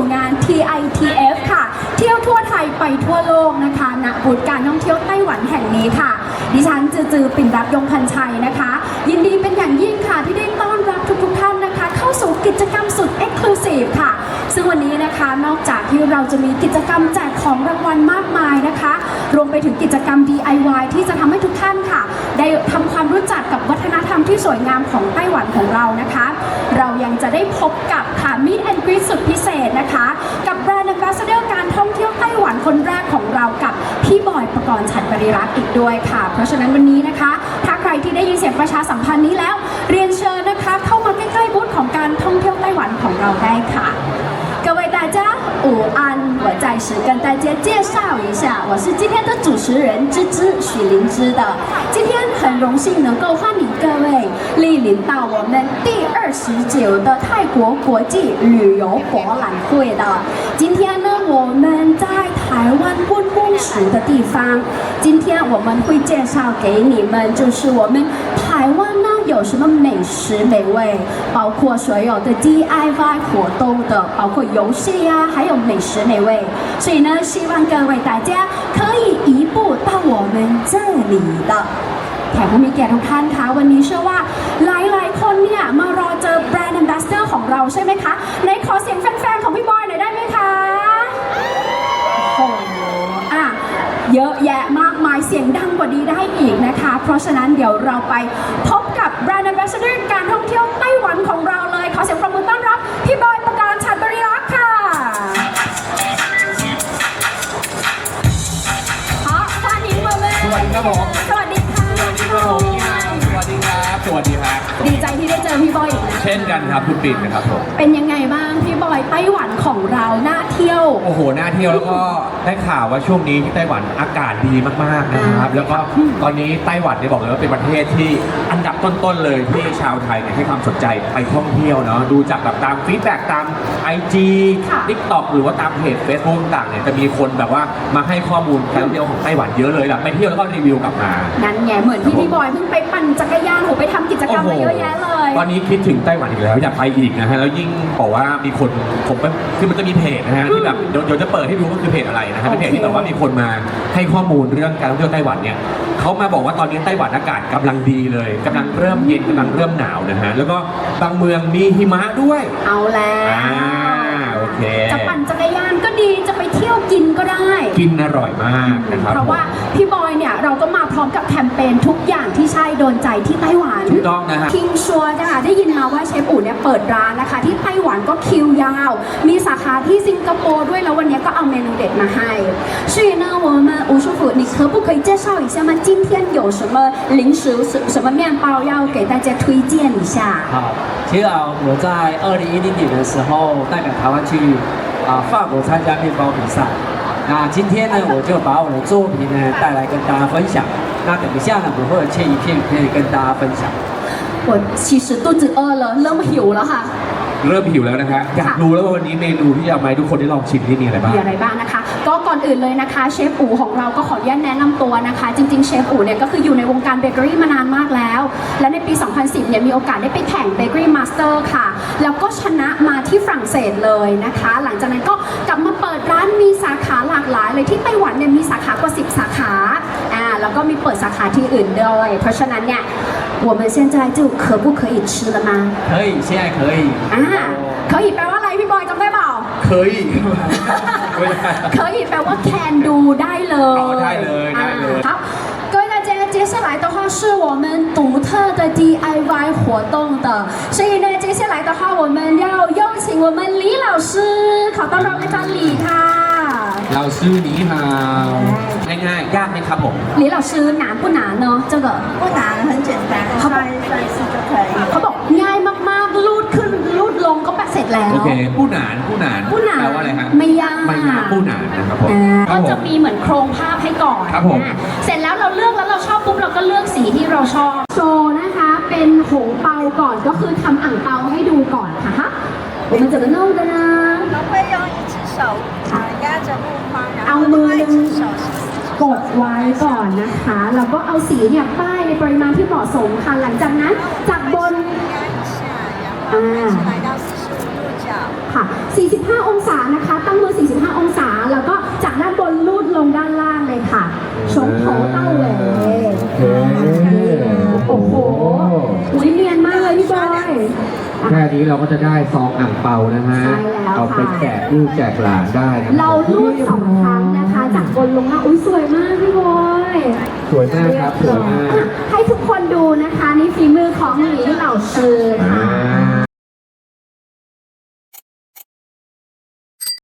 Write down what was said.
สู่งาน TITF ค่ะ เที่ยวทั่วไทยไปทั่วโลกนะคะณบูธการท่องเที่ยวไต้หวันแห่งนี้ค่ะ ดิฉันจือจือปิ่นรับยงพันชัยนะคะ ยินดีเป็นอย่างยิ่งค่ะที่ได้ต้อนรับทุกๆท่านนะคะ เข้าสู่กิจกรรมสุด Exclusive ค่ะ ซึ่งวันนี้นะคะนอกจากที่เราจะมีกิจกรรมแจกของรางวัลมากมายนะคะ รวมไปถึงกิจกรรม DIY ที่จะทำให้ทุกท่านค่ะ ได้ทำความรู้จักกับวัฒนธรรมที่สวยงามของไต้หวันของเรานะคะ จะได้พบกับค่ะ Meet and Greet สุดพิเศษนะคะ กับแบรนด์ Ambassador การท่องเที่ยวไต้หวันคนแรกของเรากับพี่บอยประกรณ์ฉันบริรักษ์อีกด้วยค่ะ เพราะฉะนั้นวันนี้นะคะ ถ้าใครที่ได้ยินเสียงประชาสัมพันธ์นี้แล้ว เรียนเชิญนะคะ เข้ามาใกล้ๆบูธของการท่องเที่ยวไต้หวันของเราได้ค่ะ 各位大家午安，我在此跟大家介绍一下，我是今天的主持人芝芝许灵芝的。今天很荣幸能够欢迎各位莅临到我们第 二十九的泰国国际旅游博览会的。今天呢，我们在台湾观光署的地方，今天我们会介绍给你们，就是我们台湾呢有什么美食美味，包括所有的 DIY 活动的，包括游戏呀、还有美食美味。所以呢，希望各位大家可以移步到我们这里的。แขกผู้มีเกียรติทุกท่านคะวันนี้เชื่อว่าหลายๆ คนเนี่ย ใช่ไหมคะไหนขอเสียงแฟนๆของพี่บอยหน่อยได้ไหมคะโอ้โหอะเยอะแยะมากมายเสียงดังกว่าดีได้อีกนะคะ เพราะฉะนั้นเดี๋ยวเราไปพบกับแบรนด์ ambassador การท่องเที่ยวไต้หวันของเราเลย ขอเสียงปรบมือต้อนรับพี่บอยประการชัดบริรักษ์ค่ะฮะท่านหญิงมาเมื่สวัสดีครับผม สวัสดีค่ะ สวัสดีครับ สวัสดีครับ สวัสดีครับ ดีใจที่ได้เจอพี่บอยอีกนะ ช่นกันครับคุณปิ่นนะครับผม เป็นยังไงบ้างพี่บอยไต้หวันของเราน่าเที่ยว โอ้โหน่าเที่ยวแล้วก็ได้ข่าวว่าช่วงนี้ที่ไต้หวันอากาศดีมากๆนะครับ แล้วก็ตอนนี้ไต้หวันเนี่ยบอกเลยว่าเป็นประเทศที่อันดับต้นๆเลยที่ชาวไทยเนี่ยให้ความสนใจไปท่องเที่ยวเนาะดูจากแบบตามฟีดแบ็กตาม IG ค่ะ TikTok หรือว่าตามเพจ Facebook ต่างๆเนี่ยจะมีคนแบบว่ามาให้ข้อมูลการท่องเที่ยวของไต้หวันเยอะเลยแหละไปเที่ยวแล้วก็รีวิวกลับมา นั่นไงเหมือนที่พี่บอยเพิ่งไปปั่นจักรยานโหไปทำกิจกรรมมาเยอะแยะเลย ตอนนี้คิดถึงไต้หวันอีกแล้วอยากไปอีกนะฮะแล้วยิ่งบอกว่ามีคนผมก็คือมันจะมีเพจนะฮะที่แบบเดี๋ยวเดี๋ยวจะเปิดให้ดูว่าคือเพจอะไรนะฮะเป็นเพจที่แบบว่ามีคนมาให้ข้อมูลเรื่องการท่องเที่ยวไต้หวันเนี่ยเขามาบอกว่าตอนนี้ไต้หวันอากาศกำลังดีเลยกำลังเริ่มเย็นกำลังเริ่มหนาวนะฮะแล้วก็บางเมืองมีหิมะด้วย เอาแล้วอ่า ค จะปั่นจักรยานก็ดีจะไปเที่ยวกินก็ได้ กินอร่อยมากนะครับเพราะว่าพี่บอยเนี่ยเราก็มาพร้อมกับแคมเปญทุกอย่างที่ใช่โดนใจที่ไต้หวันถูกต้องนะฮะ คิงชัวค่ะได้ยินมาว่าเชฟอู๋เนี่ยเปิดร้านนะคะ ที่ไต้หวันก็คิวยาว มีสาขาที่สิงคโปร์ด้วยแล้ววันนี้ก็เอาเมนูเด็ดมาให้ 傅你可不可以介绍一下吗今天有什么零食什什么面包要给大家推荐一下好，其实啊，我在二零一零年的时候代表台湾去啊法国参加面包比赛。那今天呢，我就把我的作品呢带来跟大家分享。那等一下呢，我会有切一片可以跟大家分享。我其实肚子饿了เริ่มหิวแล้วค่ะ เริ่มหิวแล้วนะฮะอยากรู้แล้วว่าวันนี้เมนูที่จะเอามาให้ทุกคนได้ลองชิมที่มีอะไรบ้าง มีอะไรบ้างนะคะ ก็ก่อนอื่นเลยนะคะเชฟอู๋ของเราก็ขออนุญาตแนะนำตัวนะคะ จริงๆเชฟอู๋เนี่ยก็คืออยู่ในวงการเบเกอรี่มานานมากแล้ว และในปี 2010 เนี่ยมีโอกาสได้ไปแข่งเบเกอรี่มาสเตอร์ค่ะ แล้วก็ชนะมาที่ฝรั่งเศสเลยนะคะ หลังจากนั้นก็กลับมาเปิดร้านมีสาขาหลากหลายเลยที่ไต้หวันเนี่ยมีสาขากว่า 10 สาขาอ่าแล้วก็มีเปิดสาขาที่อื่นด้วยเพราะฉะนั้นเนี่ย我们现在就可不可以吃了吗可以，现在可以。 อ่า可以แปลว่าอะไรพี่บอยจำได้เปล่า เคยไม่ได้ 可以แปลว่า can do ได้เลย อ๋อได้เลยได้เลย อ่า好各位大家，接下来的话是我们独特的 DIY 活动的，所以呢，接下来的话我们要有请我们李老师，ขอต้อนรับอาจารย์หลีค่ะ เราซื้อนี้มาง่ายๆ ยากไหมครับผม 李老师难不难呢？这个不难，很简单，好刷一刷一次就可以。 เขาบอกง่าย แปะเสร็จแล้ว โอเค ผู้หนาน ผู้หนาน ผู้หนาน แปลว่าอะไรฮะ ไม่ยาก ไม่ยากผู้หนานนะครับผม อ่า ครั ก็ บผ จะ ม มีเหมือนโครงภาพให้ก่อน ครับผม อ่าเสร็จแล้วเราเลือกแล้วเราชอบปุ๊บเราก็เลือกสีที่เราชอบโชว์นะคะ เป็นหงเปาก่อนก็คือทำอ่างเปาให้ดูก่อนค่ะฮะ我们怎么弄的呢我们会用一只手啊压着木框，然เอา 后 มือ 另外 ห 一 นึ่ง 只手是 กดไว้ก่อนนะคะ แล้วก็เอาสีเนี่ยป้ายในปริมาณที่เหมาะสมค่ะ หลังจากนั้นจากบน 压一下，然后开始来到四十五度角。 ค่ะ 45 องศานะคะ ตั้งมือ 45 องศา แล้วก็จากด้านบนลูดลงด้านล่างเลยค่ะชงโถเต้าเหวโอเคโอ้โหอุ้ยเนียนมากเลยพี่บอยอะแค่นี้เราก็จะได้ซองอ่างเปานะฮะใช่แล้วเอาไปค่ะแจกลูกแจกหลานได้นะเราลูดสองครั้งนะคะ จากบนลงล่างอุ้ยสวยมากพี่บอยสวยมากครับสวยมากให้ทุกคนดูนะคะ นี่ฝีมือของหลีเหล่าเซอร์อ่าค่ะ